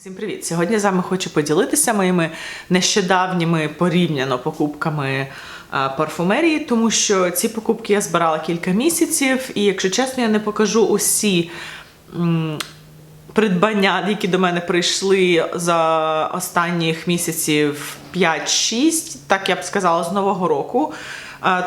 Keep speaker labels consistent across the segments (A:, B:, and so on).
A: Всім привіт! Сьогодні з вами хочу поділитися моїми нещодавніми порівняно покупками е, парфумерії, тому що ці покупки я збирала кілька місяців, і якщо чесно, я не покажу усі придбання, які до мене прийшли за останніх місяців 5-6, так я б сказала, з нового року.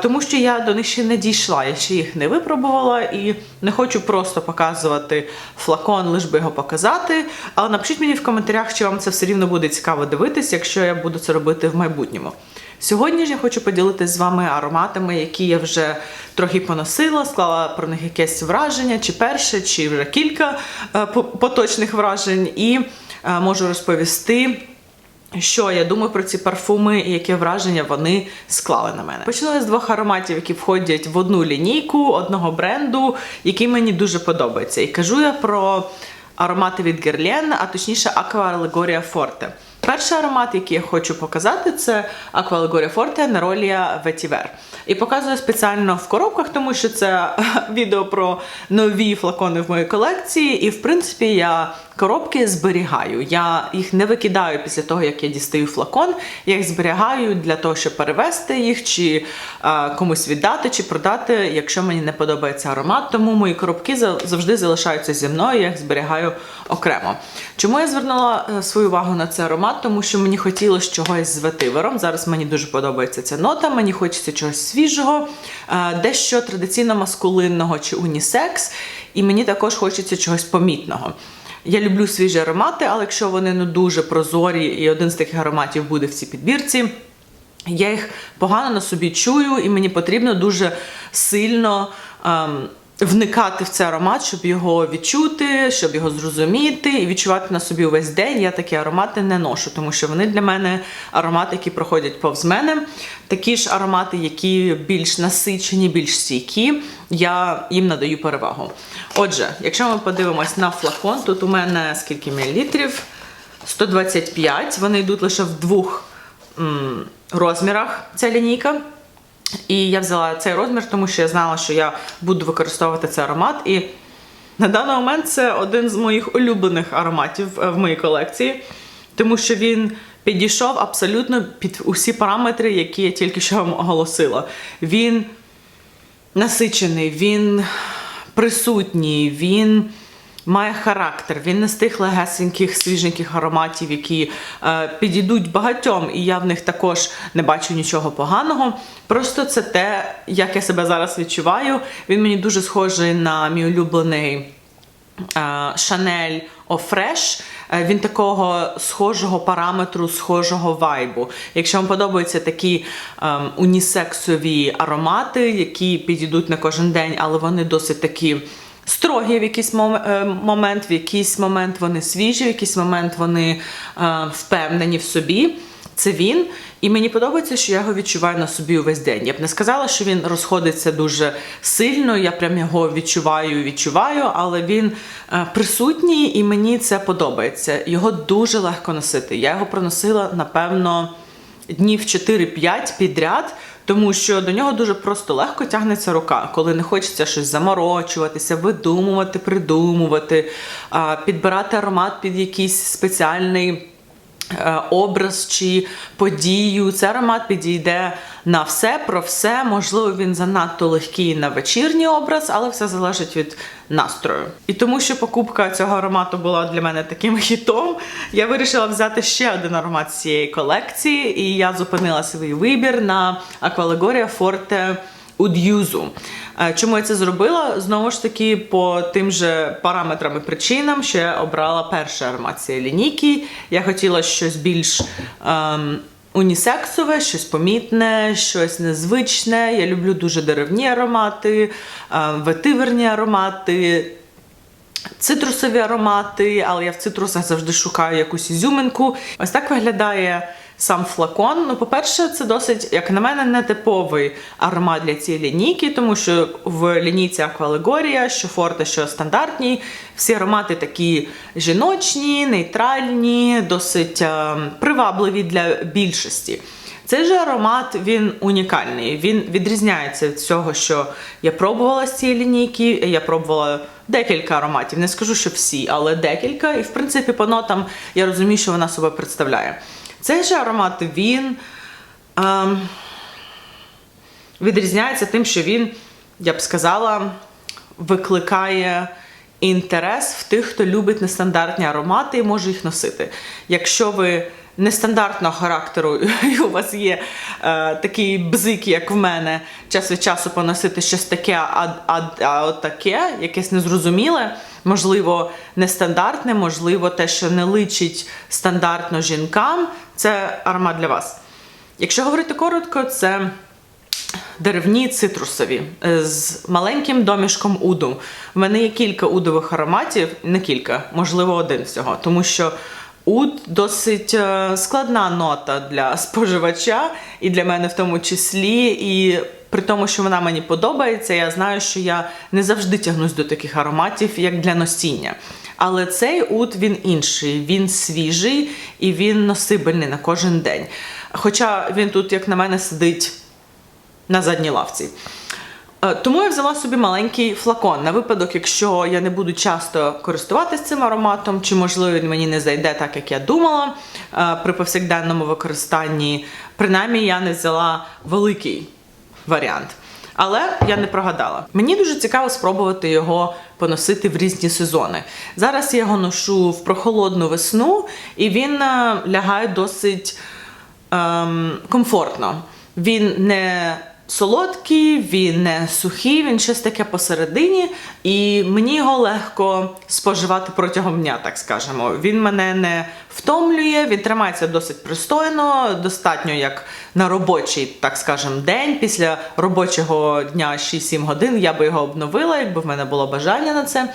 A: Тому що я до них ще не дійшла, я ще їх не випробувала і не хочу просто показувати флакон, лиш би його показати. Але напишіть мені в коментарях, чи вам це все рівно буде цікаво дивитись, якщо я буду це робити в майбутньому. Сьогодні ж я хочу поділитися з вами ароматами, які я вже трохи поносила, склала про них якесь враження, чи перше, чи вже кілька е, поточних вражень, і е, можу розповісти. Що я думаю про ці парфуми і яке враження вони склали на мене? Почну з двох ароматів, які входять в одну лінійку одного бренду, який мені дуже подобається. І кажу я про аромати від Guerlain, а точніше Aqua Allegoria Forte. Перший аромат, який я хочу показати, це Allegoria Forte Nerolia Vetiver. І показую спеціально в коробках, тому що це відео про нові флакони в моїй колекції. І в принципі я коробки зберігаю. Я їх не викидаю після того, як я дістаю флакон. Я їх зберігаю для того, щоб перевести їх, чи е, комусь віддати, чи продати, якщо мені не подобається аромат. Тому мої коробки завжди залишаються зі мною, я їх зберігаю окремо. Чому я звернула е, свою увагу на цей аромат? Тому що мені хотілося чогось з ветивером. Зараз мені дуже подобається ця нота, мені хочеться чогось свіжого, е, дещо традиційно маскулинного чи унісекс, і мені також хочеться чогось помітного. Я люблю свіжі аромати, але якщо вони не дуже прозорі, і один з таких ароматів буде в цій підбірці. Я їх погано на собі чую, і мені потрібно дуже сильно ем, вникати в цей аромат, щоб його відчути, щоб його зрозуміти і відчувати на собі увесь день. Я такі аромати не ношу, тому що вони для мене аромати, які проходять повз мене. Такі ж аромати, які більш насичені, більш стійкі, я їм надаю перевагу. Отже, якщо ми подивимось на флакон, тут у мене скільки мілілітрів? 125. Вони йдуть лише в двох м, розмірах. Ця лінійка. І я взяла цей розмір, тому що я знала, що я буду використовувати цей аромат. І на даний момент це один з моїх улюблених ароматів е, в моїй колекції, тому що він підійшов абсолютно під усі параметри, які я тільки що вам оголосила. Він насичений, він присутній, він має характер, він не з тих легесеньких, свіженьких ароматів, які е, підійдуть багатьом, і я в них також не бачу нічого поганого. Просто це те, як я себе зараз відчуваю. Він мені дуже схожий на мій улюблений. Шанель Офреш. Він такого схожого параметру, схожого вайбу. Якщо вам подобаються такі ем, унісексові аромати, які підійдуть на кожен день, але вони досить такі строгі в якийсь е, момент, в якийсь момент вони свіжі, в якийсь момент вони е, впевнені в собі. Це він, і мені подобається, що я його відчуваю на собі увесь день. Я б не сказала, що він розходиться дуже сильно. Я прям його відчуваю, відчуваю, але він е, присутній і мені це подобається. Його дуже легко носити. Я його проносила, напевно, днів 4-5 підряд. Тому що до нього дуже просто легко тягнеться рука, коли не хочеться щось заморочуватися, видумувати, придумувати, підбирати аромат під якийсь спеціальний образ чи подію. Цей аромат підійде на все про все. Можливо, він занадто легкий на вечірній образ, але все залежить від настрою. І тому, що покупка цього аромату була для мене таким хітом, я вирішила взяти ще один аромат з цієї колекції, і я зупинила свій вибір на Aqualegoria Forte Уд'юзу. Е, Чому я це зробила? Знову ж таки, по тим же параметрам і причинам, що я обрала перший аромат цієї лінійки. Я хотіла щось більш ем, унісексове, щось помітне, щось незвичне. Я люблю дуже деревні аромати, ем, ветиверні аромати. Цитрусові аромати, але я в цитрусах завжди шукаю якусь ізюминку. Ось так виглядає сам флакон. Ну, по-перше, це досить, як на мене, нетиповий аромат для цієї лінійки, тому що в лінійці Аквалегорія, що форте, що стандартні, всі аромати такі жіночні, нейтральні, досить е, привабливі для більшості. Цей же аромат він унікальний. Він відрізняється від всього, що я пробувала з цієї лінійки. Я пробувала декілька ароматів. Не скажу, що всі, але декілька. І в принципі, по нотам я розумію, що вона себе представляє. Цей же аромат він ем, відрізняється тим, що він, я б сказала, викликає інтерес в тих, хто любить нестандартні аромати і може їх носити. Якщо ви нестандартного характеру, і у вас є е, такий бзик, як в мене, час від часу поносити щось таке, а, а, а от таке, якесь незрозуміле, можливо, нестандартне, можливо, те, що не личить стандартно жінкам, це аромат для вас. Якщо говорити коротко, це деревні цитрусові е, з маленьким домішком уду. В мене є кілька удових ароматів, не кілька, можливо, один всього, тому що уд досить е, складна нота для споживача, і для мене в тому числі. І при тому, що вона мені подобається, я знаю, що я не завжди тягнусь до таких ароматів, як для носіння. Але цей ут він інший, він свіжий і він носибельний на кожен день. Хоча він тут, як на мене, сидить на задній лавці. Е, Тому я взяла собі маленький флакон на випадок, якщо я не буду часто користуватися цим ароматом, чи можливо він мені не зайде так, як я думала е, при повсякденному використанні. Принаймні я не взяла великий варіант. Але я не прогадала. Мені дуже цікаво спробувати його поносити в різні сезони. Зараз я його ношу в прохолодну весну, і він е, лягає досить ем, комфортно. Він не солодкий, він не сухий, він щось таке посередині, і мені його легко споживати протягом дня, так скажемо. Він мене не втомлює, він тримається досить пристойно, достатньо як на робочий, так скажемо, день. Після робочого дня 6-7 годин я би його обновила, якби в мене було бажання на це.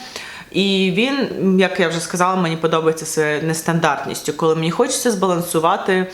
A: І він, як я вже сказала, мені подобається своєю нестандартністю, коли мені хочеться збалансувати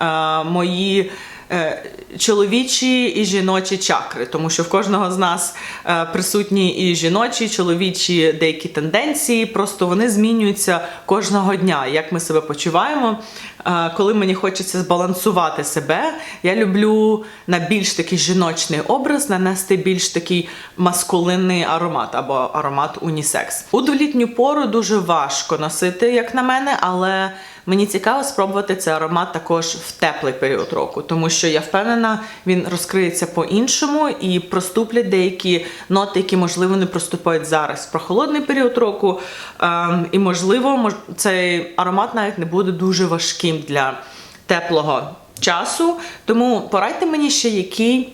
A: е, мої. Е, Чоловічі і жіночі чакри, тому що в кожного з нас е, присутні і жіночі, і чоловічі деякі тенденції, просто вони змінюються кожного дня. Як ми себе почуваємо, Е, коли мені хочеться збалансувати себе, я люблю на більш такий жіночний образ нанести більш такий маскулинний аромат або аромат унісекс. У літню пору дуже важко носити, як на мене, але мені цікаво спробувати цей аромат також в теплий період року, тому що я впевнена, він розкриється по-іншому і проступлять деякі ноти, які можливо не проступають зараз в прохолодний період року. Ем, і можливо, мож- цей аромат навіть не буде дуже важким для теплого часу. Тому порадьте мені ще який.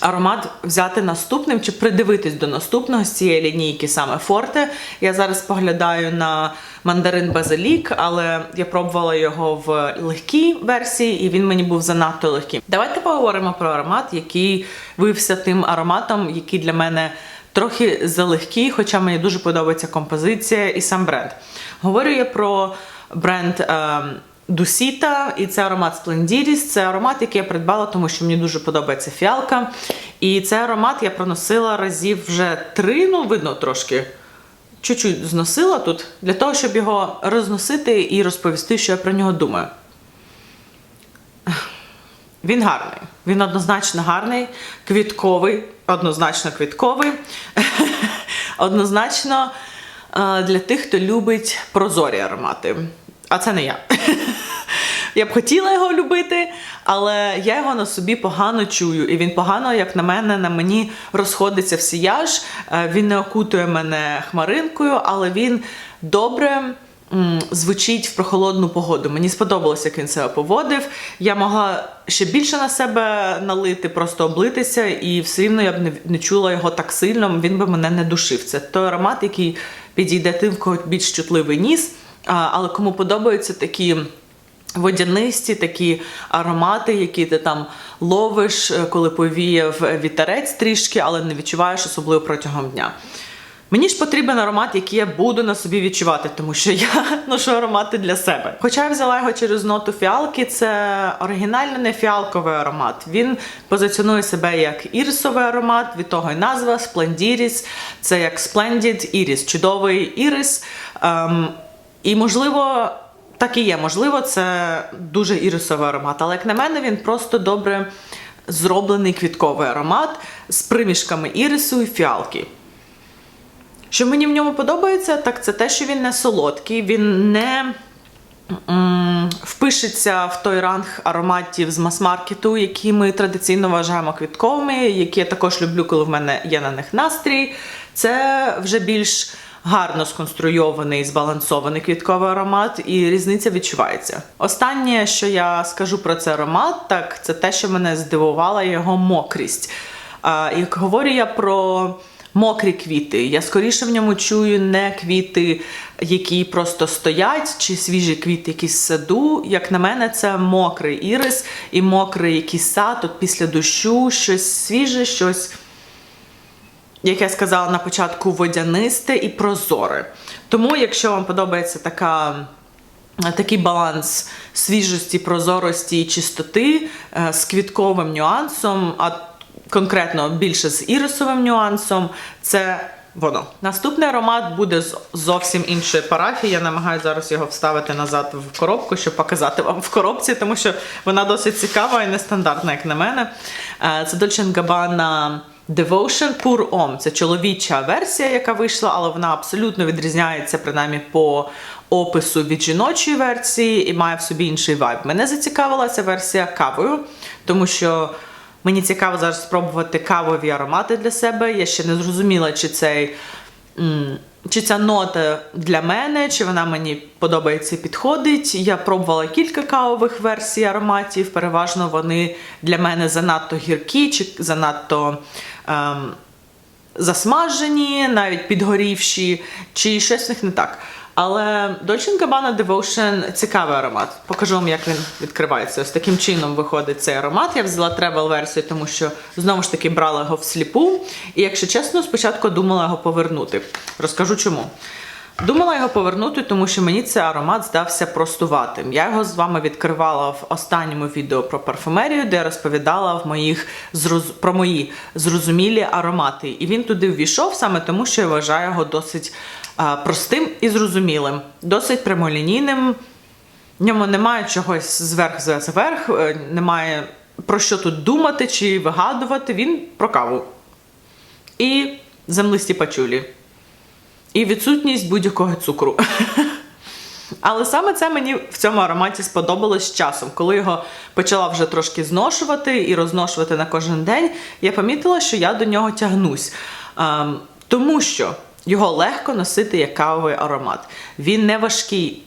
A: Аромат взяти наступним чи придивитись до наступного з цієї лінійки саме Форте. Я зараз поглядаю на мандарин базилік, але я пробувала його в легкій версії, і він мені був занадто легким. Давайте поговоримо про аромат, який вився тим ароматом, який для мене трохи залегкий, хоча мені дуже подобається композиція і сам бренд. Говорю я про бренд. ем, Дусіта, і це аромат Splendidis. Це аромат, який я придбала, тому що мені дуже подобається фіалка. І цей аромат я проносила разів вже три, ну, видно трошки. Чуть-чуть зносила тут, для того, щоб його розносити і розповісти, що я про нього думаю. Він гарний. Він однозначно гарний, квітковий, однозначно квітковий. однозначно е, для тих, хто любить прозорі аромати. А це не я. Я б хотіла його любити, але я його на собі погано чую. І він погано, як на мене, на мені розходиться всіяж. Е, Він не окутує мене хмаринкою, але він добре звучить в прохолодну погоду. Мені сподобалося, як він себе поводив. Я могла ще більше на себе налити, просто облитися, і все рівно я б не, чула його так сильно, він би мене не душив. Це той аромат, який підійде тим, в кого більш чутливий ніс, але кому подобаються такі. Водянисті такі аромати, які ти там ловиш, е, коли повіяв вітерець трішки, але не відчуваєш особливо протягом дня. Мені ж потрібен аромат, який я буду на собі відчувати, тому що я ношу аромати для себе. Хоча я взяла його через ноту фіалки, це оригінально не фіалковий аромат. Він позиціонує себе як ірисовий аромат, від того й назва Splendiris. Це як Splendid Iris, чудовий ірис. Ем, і можливо. Так і є, можливо, це дуже ірисовий аромат, але як на мене, він просто добре зроблений квітковий аромат з примішками ірису і фіалки. Що мені в ньому подобається, так це те, що він не солодкий, він не м, впишеться в той ранг ароматів з мас-маркету, які ми традиційно вважаємо квітковими, які я також люблю, коли в мене є на них настрій. Це вже більш гарно сконструйований, збалансований квітковий аромат, і різниця відчувається. Останнє, що я скажу про цей аромат, так це те, що мене здивувала його мокрість. Як говорю я про мокрі квіти, я скоріше в ньому чую не квіти, які просто стоять, чи свіжі квіти, якісь саду. Як на мене, це мокрий ірис і мокрий якийсь сад от після дощу, щось свіже, щось як я сказала на початку, водянисте і прозоре. Тому, якщо вам подобається така. Такий баланс свіжості, прозорості і чистоти е, з квітковим нюансом, а конкретно більше з ірисовим нюансом, це воно. Наступний аромат буде з зовсім іншої парафії. Я намагаюся зараз його вставити назад в коробку, щоб показати вам в коробці, тому що вона досить цікава і нестандартна, як на мене. Е, Це Dolce Gabbana Devotion Pur Om. Це чоловіча версія, яка вийшла, але вона абсолютно відрізняється, принаймні по опису від жіночої версії і має в собі інший вайб. Мене зацікавила ця версія кавою, тому що. Мені цікаво зараз спробувати кавові аромати для себе. Я ще не зрозуміла, чи цей. Чи ця нота для мене, чи вона мені подобається і підходить. Я пробувала кілька кавових версій ароматів. Переважно вони для мене занадто гіркі, чи занадто ем, засмажені, навіть підгорівші, чи щось в них не так. Але Dolce Gabbana Devotion цікавий аромат. Покажу вам, як він відкривається. Ось таким чином виходить цей аромат. Я взяла тревел версію, тому що знову ж таки брала його всліпу. І якщо чесно, спочатку думала його повернути. Розкажу чому. Думала його повернути, тому що мені цей аромат здався простуватим. Я його з вами відкривала в останньому відео про парфумерію, де я розповідала в моїх про мої зрозумілі аромати. І він туди ввійшов саме тому, що я вважаю його досить простим і зрозумілим, досить прямолінійним. В ньому немає чогось зверх зверх, е, немає про що тут думати чи вигадувати. Він про каву. І землисті пачулі. І відсутність будь-якого цукру. Але саме це мені в цьому ароматі сподобалось з часом. Коли його почала вже трошки зношувати і розношувати на кожен день, я помітила, що я до нього тягнусь. Ем, тому що його легко носити як кавовий аромат. Він не важкий.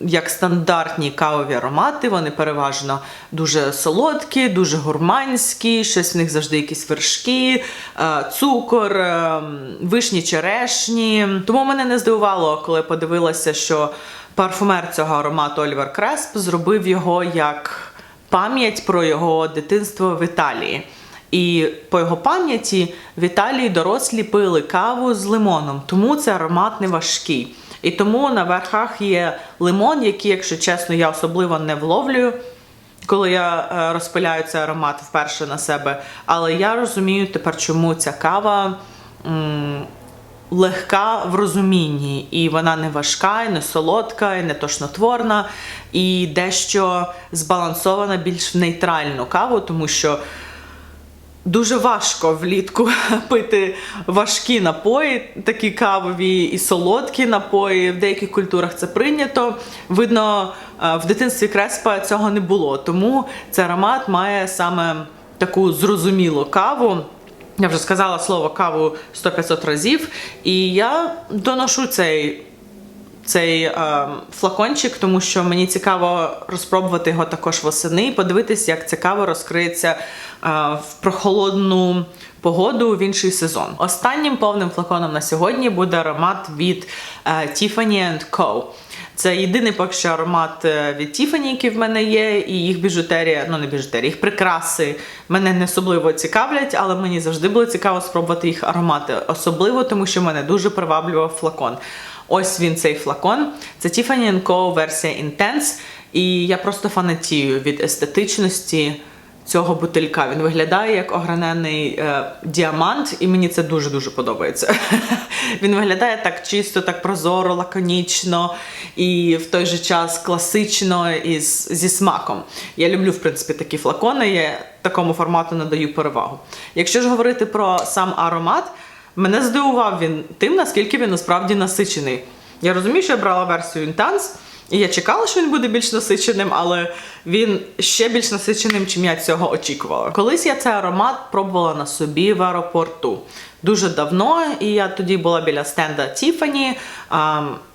A: Як стандартні кавові аромати, вони переважно дуже солодкі, дуже гурманські, щось в них завжди якісь вершки, е, цукор, е, вишні черешні. Тому мене не здивувало, коли подивилася, що парфумер цього аромату Олівер Кресп зробив його як пам'ять про його дитинство в Італії. І по його пам'яті в Італії дорослі пили каву з лимоном, тому це аромат не важкий. І тому на верхах є лимон, який, якщо чесно, я особливо не вловлюю, коли я е, розпиляю цей аромат вперше на себе. Але я розумію тепер, чому ця кава м, легка в розумінні, і вона не важка, і не солодка, і не тошнотворна, і дещо збалансована більш в нейтральну каву, тому що. Дуже важко влітку пити важкі напої, такі кавові і солодкі напої. В деяких культурах це прийнято. Видно, е, в дитинстві Креспа цього не було. Тому цей аромат має саме таку зрозумілу каву. Я вже сказала слово каву 100-500 разів, і я доношу цей цей е, флакончик, тому що мені цікаво розпробувати його також восени, і подивитися, як цікаво розкриється е, в прохолодну погоду в інший сезон. Останнім повним флаконом на сьогодні буде аромат від е, Tiffany Co. Це єдиний поки що аромат е, від Tiffany, який в мене є, і їх біжутерія, ну не біжутерія, їх прикраси мене не особливо цікавлять, але мені завжди було цікаво спробувати їх аромати. Особливо, тому що мене дуже приваблював флакон. Ось він цей флакон. Це Tiffany Co. версія Intense. І я просто фанатію від естетичності цього бутилька. Він виглядає як огранений е, діамант, і мені це дуже-дуже подобається. Він виглядає так чисто, так прозоро, лаконічно і в той же час класично і зі смаком. Я люблю, в принципі, такі флакони. Я такому формату надаю перевагу. Якщо ж говорити про сам аромат. Мене здивував він тим, наскільки він насправді насичений. Я розумію, що я брала версію Intense, і я чекала, що він буде більш насиченим, але він ще більш насиченим, чим я цього очікувала. Колись я цей аромат пробувала на собі в аеропорту дуже давно, і я тоді була біля стенда Тіфані,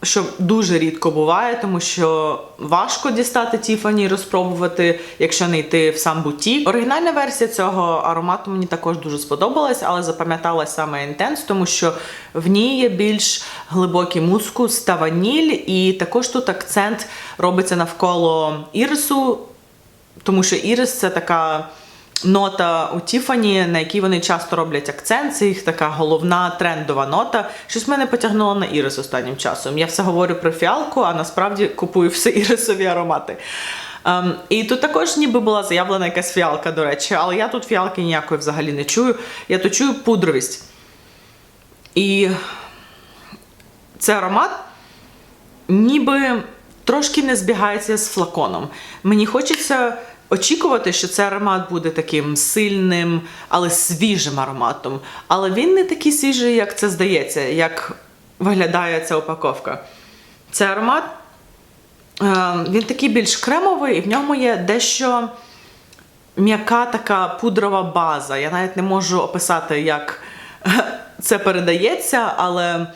A: що дуже рідко буває, тому що важко дістати Тіфані і розпробувати, якщо не йти в сам бутік. Оригінальна версія цього аромату мені також дуже сподобалась, але запам'яталась саме інтенс, тому що в ній є більш глибокий мускус та ваніль, і також тут акцент робиться навколо ірису, тому що ірис це така нота у Тіфані, на якій вони часто роблять акцент. Це їх така головна трендова нота. Щось мене потягнуло на ірис останнім часом. Я все говорю про фіалку, а насправді купую все ірисові аромати. Um, і тут також ніби була заявлена якась фіалка, до речі, але я тут фіалки ніякої взагалі не чую. Я тут чую пудровість. І цей аромат ніби трошки не збігається з флаконом. Мені хочеться очікувати, що цей аромат буде таким сильним, але свіжим ароматом. Але він не такий свіжий, як це здається, як виглядає ця упаковка. Цей аромат він такий більш кремовий, і в ньому є дещо м'яка така пудрова база. Я навіть не можу описати, як це передається, але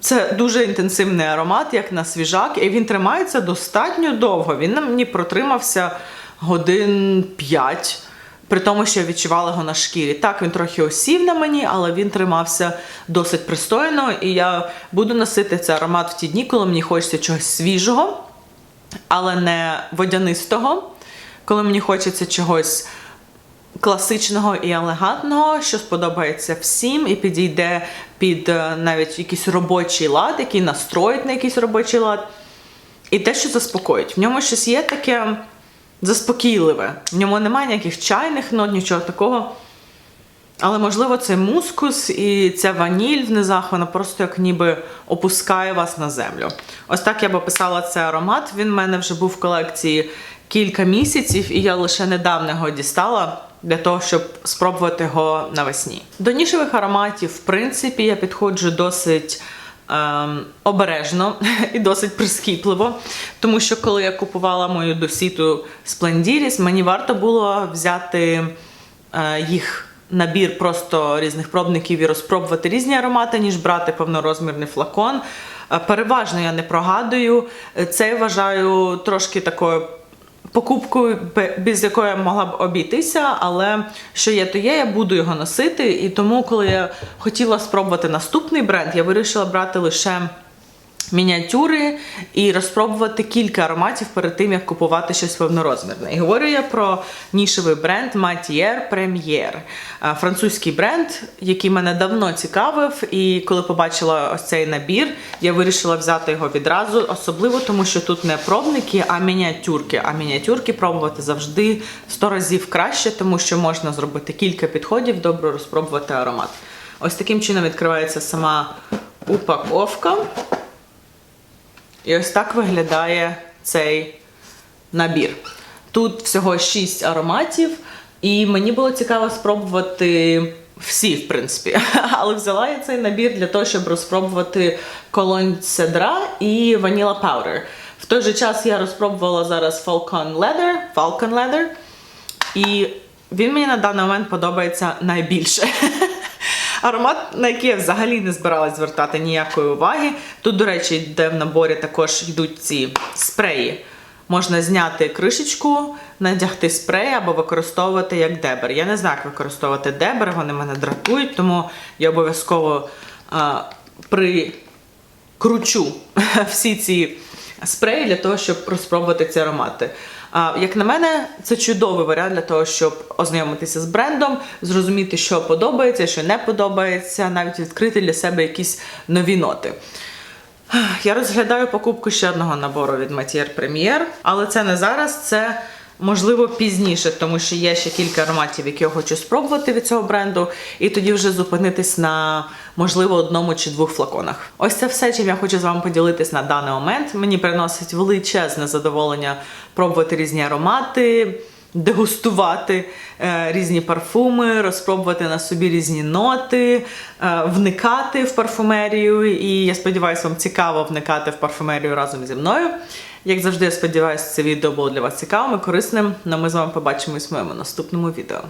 A: це дуже інтенсивний аромат, як на свіжак, і він тримається достатньо довго. Він мені протримався годин 5. При тому, що я відчувала його на шкірі. Так, він трохи осів на мені, але він тримався досить пристойно. І я буду носити цей аромат в ті дні, коли мені хочеться чогось свіжого, але не водянистого. Коли мені хочеться чогось класичного і елегантного, що сподобається всім, і підійде під е, навіть якийсь робочий лад, який настроїть на якийсь робочий лад. І те, що заспокоїть. В ньому щось є таке заспокійливе. В ньому немає ніяких чайних нот, нічого такого. Але, можливо, це мускус і ця ваніль в низах, вона просто як ніби опускає вас на землю. Ось так я б описала цей аромат. Він в мене вже був в колекції кілька місяців, і я лише недавно його дістала для того, щоб спробувати його навесні. До нішевих ароматів, в принципі, я підходжу досить. Ем, обережно і досить прискіпливо, тому що коли я купувала мою досіту Splendidis, мені варто було взяти е, їх набір просто різних пробників і розпробувати різні аромати, ніж брати повнорозмірний флакон. Е, переважно я не прогадую. Це я вважаю трошки такою покупкою, без якої я могла б обійтися, але що є, то є, я буду його носити. І тому, коли я хотіла спробувати наступний бренд, я вирішила брати лише мініатюри і розпробувати кілька ароматів перед тим, як купувати щось повнорозмірне. І говорю я про нішевий бренд Matier Premier. Французький бренд, який мене давно цікавив, і коли побачила ось цей набір, я вирішила взяти його відразу, особливо тому, що тут не пробники, а мініатюрки. А мініатюрки пробувати завжди 100 разів краще, тому що можна зробити кілька підходів, добре розпробувати аромат. Ось таким чином відкривається сама упаковка. І ось так виглядає цей набір. Тут всього 6 ароматів, і мені було цікаво спробувати всі, в принципі. Але взяла я цей набір для того, щоб розпробувати колонь Cedra і Vanilla Powder. В той же час я розпробувала зараз Falcon Leather, Falcon Leather, і він мені на даний момент подобається найбільше. Аромат, на який я взагалі не збиралась звертати ніякої уваги. Тут, до речі, йде в наборі також йдуть ці спреї. Можна зняти кришечку, надягти спрей або використовувати як дебер. Я не знаю, як використовувати дебер, вони мене дратують, тому я обов'язково прикручу всі ці спреї для того, щоб розпробувати ці аромати. Як на мене, це чудовий варіант для того, щоб ознайомитися з брендом, зрозуміти, що подобається, що не подобається, навіть відкрити для себе якісь нові ноти. Я розглядаю покупку ще одного набору від Matier Premier, але це не зараз, це можливо пізніше, тому що є ще кілька ароматів, які я хочу спробувати від цього бренду, і тоді вже зупинитись на можливо одному чи двох флаконах. Ось це все, чим я хочу з вами поділитись на даний момент. Мені приносить величезне задоволення пробувати різні аромати. дегустувати е, різні парфуми, розпробувати на собі різні ноти, е, вникати в парфумерію. І я сподіваюся, вам цікаво вникати в парфумерію разом зі мною. Як завжди, я сподіваюся, це відео було для вас цікавим і корисним. Ну, ми з вами побачимось в моєму наступному відео.